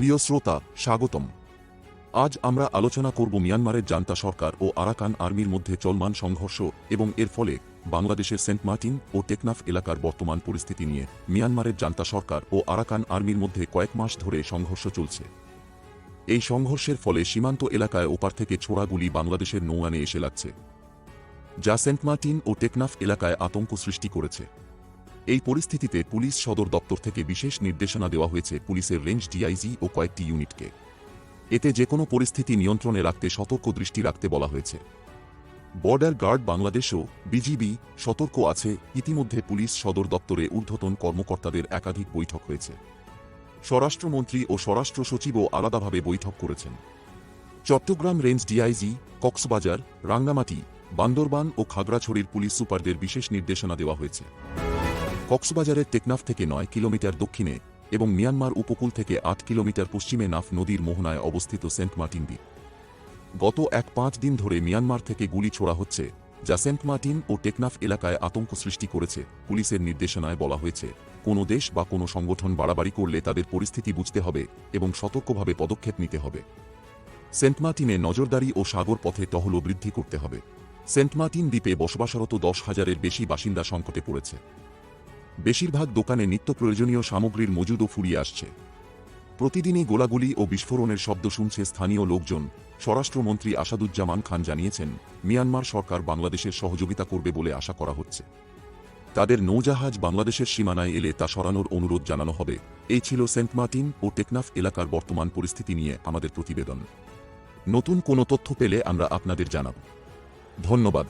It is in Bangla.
প্রিয় শ্রোতা, স্বাগতম। আজ আমরা আলোচনা করব মিয়ানমারের জান্তা সরকার ও আরাকান আর্মির মধ্যে চলমান সংঘর্ষ এবং এর ফলে বাংলাদেশের সেন্ট মার্টিন ও টেকনাফ এলাকার বর্তমান পরিস্থিতি নিয়ে মিয়ানমারের জান্তা সরকার ও আরাকান আর্মির মধ্যে কয়েক মাস ধরে সংঘর্ষ চলছে। এই সংঘর্ষের ফলে সীমান্ত এলাকায় ওপার থেকে ছোড়া গুলি বাংলাদেশের নৌয়ানে এসে লাগছে, যা সেন্ট মার্টিন ও টেকনাফ এলাকায় আতঙ্ক সৃষ্টি করেছে। এই পরিস্থিতিতে পুলিশ সদর দপ্তর থেকে বিশেষ নির্দেশনা দেওয়া হয়েছে পুলিশের রেঞ্জ ডিআইজি ও কয়েকটি ইউনিটকে। এতে যে কোনো পরিস্থিতি নিয়ন্ত্রণে রাখতে সতর্ক দৃষ্টি রাখতে বলা হয়েছে। বর্ডার গার্ড বাংলাদেশও বিজিবি সতর্ক আছে, ইতিমধ্যে পুলিশ সদর দপ্তরে ঊর্ধ্বতন কর্মকর্তাদের একাধিক বৈঠক হয়েছে। স্বরাষ্ট্রমন্ত্রী ও স্বরাষ্ট্র সচিবও আলাদাভাবে বৈঠক করেছেন। চট্টগ্রাম রেঞ্জ ডিআইজি, কক্সবাজার, রাঙ্গামাটি, বান্দরবান ও খাগড়াছড়ির পুলিশ সুপারদের বিশেষ নির্দেশনা দেওয়া হয়েছে। কক্সবাজারের টেকনাফ থেকে নয় কিলোমিটার দক্ষিণে এবং মিয়ানমার উপকূল থেকে আট কিলোমিটার পশ্চিমে নাফ নদীর মোহনায় অবস্থিত সেন্ট মার্টিন দ্বীপ। গত এক পাঁচ দিন ধরে মিয়ানমার থেকে গুলি ছোড়া হচ্ছে, যা সেন্ট মার্টিন ও টেকনাফ এলাকায় আতঙ্ক সৃষ্টি করেছে, পুলিশের নির্দেশনায় বলা হয়েছে। কোনো দেশ বা কোনো সংগঠন বাড়াবাড়ি করলে তাদের পরিস্থিতি বুঝতে হবে এবং সতর্কভাবে পদক্ষেপ নিতে হবে। সেন্ট মার্টিনে নজরদারি ও সাগর পথে টহল বৃদ্ধি করতে হবে। সেন্ট মার্টিন দ্বীপে বসবাসরত দশ হাজারের বেশি বাসিন্দা সংকটে পড়েছে। বেশিরভাগ দোকানে নিত্য প্রয়োজনীয় সামগ্রীর মজুদও ফুরিয়ে আসছে। প্রতিদিনই গোলাগুলি ও বিস্ফোরণের শব্দ শুনছে স্থানীয় লোকজন, স্বরাষ্ট্রমন্ত্রী আসাদুজ্জামান খান জানিয়েছেন, মিয়ানমার সরকার বাংলাদেশের সহযোগিতা করবে বলে আশা করা হচ্ছে। তাদের নৌজাহাজ বাংলাদেশের সীমানায় এলে তা সরানোর অনুরোধ জানানো হবে। এই ছিল সেন্ট মার্টিন ও টেকনাফ এলাকার বর্তমান পরিস্থিতি নিয়ে আমাদের প্রতিবেদন। নতুন কোনো তথ্য পেলে আমরা আপনাদের জানাব। ধন্যবাদ।